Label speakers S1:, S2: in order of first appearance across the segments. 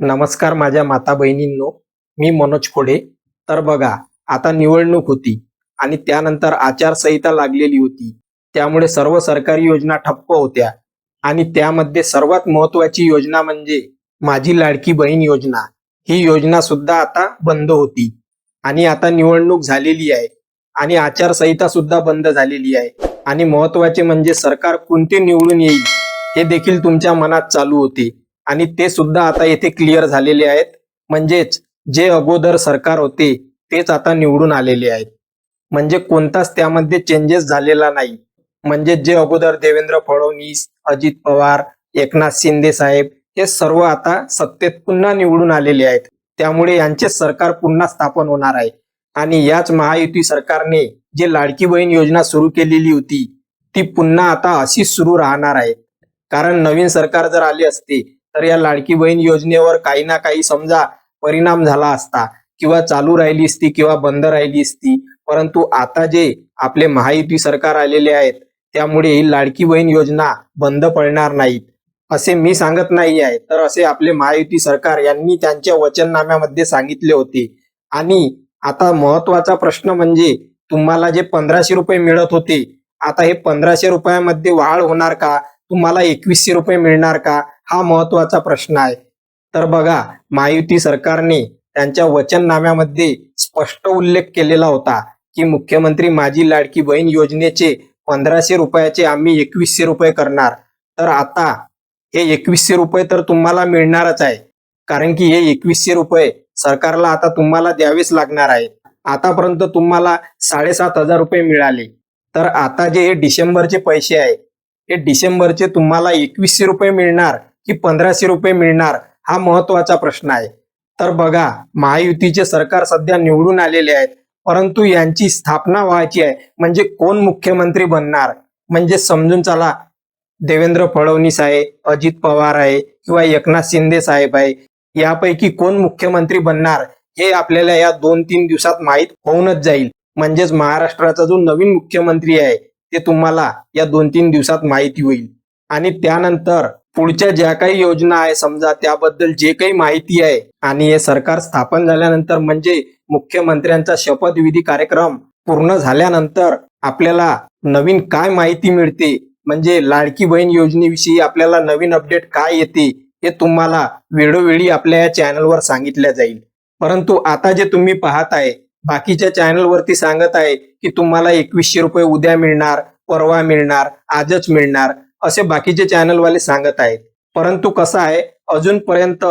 S1: नमस्कार माझ्या माता बहिणींनो मी मनोज खोडे तर बघा आता निवडणूक होती आणि त्यानंतर आचारसंहिता लागलेली होती. त्यामुळे सर्व सरकारी योजना ठप्प होत्या आणि त्यामध्ये सर्वात महत्वाची योजना म्हणजे माझी लाडकी बहीण योजना. ही योजना सुद्धा आता बंद होती आणि आता निवडणूक झालेली आहे आणि आचारसंहिता सुद्धा बंद झालेली आहे. आणि महत्त्वाचे म्हणजे सरकार कोणते निवडून येईल हे देखील तुमच्या मनात चालू होते. आणि ते सुद्धा आता येथे क्लिअर झालेले आहेत. म्हणजेच जे अगोदर सरकार होते तेच आता निवडून आलेले आहेत. म्हणजे कोणताच त्यामध्ये चेंजेस झालेला नाही. म्हणजे जे अगोदर देवेंद्र फडणवीस अजित पवार एकनाथ शिंदे साहेब हे सर्व आता सत्तेत पुन्हा निवडून आलेले आहेत. त्यामुळे यांचे सरकार पुन्हा स्थापन होणार आहे. आणि याच महायुती सरकारने जे लाडकी बहीण योजना सुरू केलेली होती ती पुन्हा आता अशीच सुरू राहणार आहे. कारण नवीन सरकार जर आले असते तर या लाडकी बहीण योजनेवर काही ना काही समजा परिणाम झाला असता किंवा चालू राहिली असती किंवा बंद राहिली असती परंतु आता जे आपले महायुती सरकार आलेले आहेत त्यामुळे ही लाडकी बहीण योजना बंद पडणार नाहीत असे मी सांगत नाही आहे. तर असे आपले महायुती सरकार यांनी त्यांच्या वचननाम्यामध्ये सांगितले होते. आणि आता महत्त्वाचा प्रश्न म्हणजे तुम्हाला जे पंधराशे रुपये मिळत होते आता हे पंधराशे रुपयामध्ये वाढ होणार का? तुम्हाला एकवीसशे रुपये मिळणार का? हा महत्त्वाचा प्रश्न आहे. तर बघा महायुती सरकारने त्यांच्या वचननाम्यामध्ये स्पष्ट उल्लेख केलेला होता की मुख्यमंत्री माझी लाडकी बहीण योजनेचे पंधराशे रुपयाचे आम्ही एकवीसशे रुपये करणार. तर आता हे एकवीसशे रुपये तर तुम्हाला मिळणारच आहे. कारण की हे एकवीसशे रुपये सरकारला आता तुम्हाला द्यावेच लागणार आहे. आतापर्यंत तुम्हाला साडेसात हजार रुपये मिळाले. तर आता जे हे डिसेंबरचे पैसे आहे हे डिसेंबरचे तुम्हाला एकवीसशे रुपये मिळणार. की पंधराशे रुपये मिळणार हा महत्त्वाचा प्रश्न आहे. तर बघा महायुतीचे सरकार सध्या निवडून आलेले आहेत. परंतु यांची स्थापना व्हायची आहे. म्हणजे कोण मुख्यमंत्री बनणार? म्हणजे समजून चला देवेंद्र फडणवीस आहे अजित पवार आहे किंवा एकनाथ शिंदे साहेब आहे. यापैकी कोण मुख्यमंत्री बनणार हे आपल्याला या दोन तीन दिवसात माहीत होऊनच जाईल. म्हणजेच महाराष्ट्राचा जो नवीन मुख्यमंत्री आहे ते तुम्हाला या दोन तीन दिवसात माहिती होईल. आणि त्यानंतर पुढच्या ज्या काही योजना आहे समजा त्याबद्दल जे काही माहिती आहे आणि हे सरकार स्थापन झाल्यानंतर म्हणजे मुख्यमंत्र्यांचा शपथविधी कार्यक्रम पूर्ण झाल्यानंतर आपल्याला नवीन काय माहिती मिळते? म्हणजे लाडकी बहीण योजनेविषयी आपल्याला नवीन अपडेट काय येते? हे तुम्हाला वेळोवेळी आपल्या या चॅनलवर सांगितल्या जाईल. परंतु आता जे तुम्ही पाहत आहे बाकीच्या चॅनलवरती सांगत आहे की तुम्हाला एकवीसशे रुपये उद्या मिळणार परवा मिळणार आजच मिळणार. असे बाकीचे चॅनलवाले सांगत आहेत. परंतु कसं आहे अजूनपर्यंत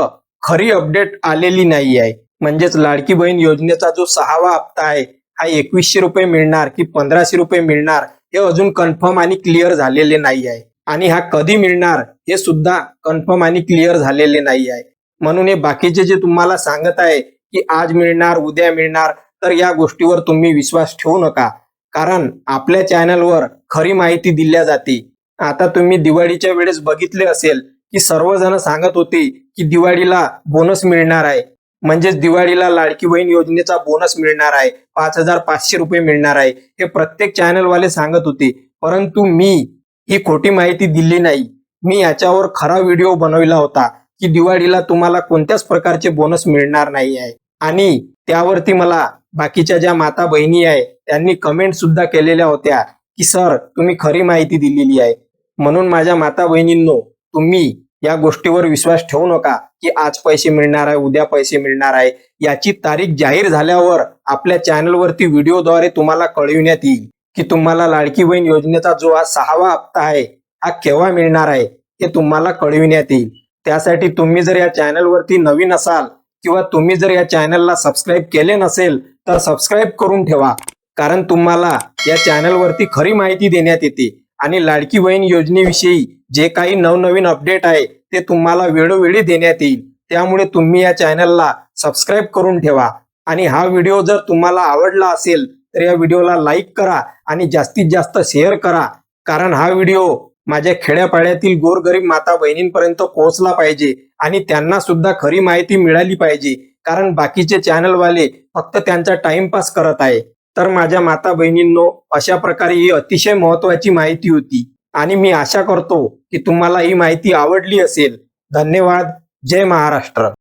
S1: खरी अपडेट आलेली नाही आहे. म्हणजेच लाडकी बहीण योजनेचा जो सहावा हप्ता आहे हा एकवीसशे रुपये मिळणार की पंधराशे रुपये मिळणार हे अजून कन्फर्म आणि क्लिअर झालेले नाही आहे. आणि हा कधी मिळणार हे सुद्धा कन्फर्म आणि क्लिअर झालेले नाही आहे. म्हणून हे बाकीचे जे तुम्हाला सांगत आहे की आज मिळणार उद्या मिळणार तर या गोष्टीवर तुम्ही विश्वास ठेवू नका. कारण आपल्या चॅनलवर खरी माहिती दिल्या जाते. आता तुम्ही दिवाळीच्या वेळेस बघितले असेल की सर्वजण सांगत होते की दिवाळीला बोनस मिळणार आहे. म्हणजेच दिवाळीला लाडकी बहीण योजनेचा बोनस मिळणार आहे. पाच हजार पाचशे रुपये मिळणार आहे. हे प्रत्येक चॅनलवाले सांगत होते. परंतु मी ही खोटी माहिती दिली नाही. मी याच्यावर खरा व्हिडिओ बनविला होता की दिवाळीला तुम्हाला कोणत्याच प्रकारचे बोनस मिळणार नाही आहे. आणि त्यावरती मला बाकीच्या ज्या माता बहिणी आहे त्यांनी कमेंट सुद्धा केलेल्या होत्या की सर तुम्ही खरी माहिती दिलेली आहे. म्हणून माझ्या माता बहिणींनो तुम्ही या गोष्टीवर विश्वास ठेवू नका की आज पैसे मिळणार आहे उद्या पैसे मिळणार आहे. याची तारीख जाहीर झाल्यावर आपल्या चॅनलवरती व्हिडिओद्वारे तुम्हाला कळविण्यात येईल की तुम्हाला लाडकी बहीण योजनेचा जो हा सहावा हप्ता आहे हा केव्हा मिळणार आहे हे तुम्हाला कळविण्यात येईल. त्यासाठी तुम्ही जर या चॅनलवरती नवीन असाल किंवा तुम्ही जर या चॅनलला सबस्क्राईब केले नसेल तर सबस्क्राईब करून ठेवा. कारण तुम्हाला या चॅनलवरती खरी माहिती देण्यात येते. आणि लाडकी बहीण योजनेविषयी जे काही नवनवीन अपडेट आहे ते तुम्हाला वेळोवेळी देण्यात येईल. त्यामुळे तुम्ही या चॅनलला सबस्क्राईब करून ठेवा. आणि हा व्हिडिओ जर तुम्हाला आवडला असेल तर या व्हिडिओला लाईक करा आणि जास्तीत जास्त शेअर करा. कारण हा व्हिडिओ माझ्या खेड्यापाड्यातील गोरगरीब माता बहिणींपर्यंत पोहोचला पाहिजे आणि त्यांना सुद्धा खरी माहिती मिळाली पाहिजे. कारण बाकीचे चॅनलवाले फक्त त्यांचा टाइमपास करत आहे. तर माझ्या माता बहिणींनो अशा प्रकारे ही अतिशय महत्वाची माहिती होती. आणि मी आशा करतो की तुम्हाला ही माहिती आवडली असेल. धन्यवाद. जय महाराष्ट्र.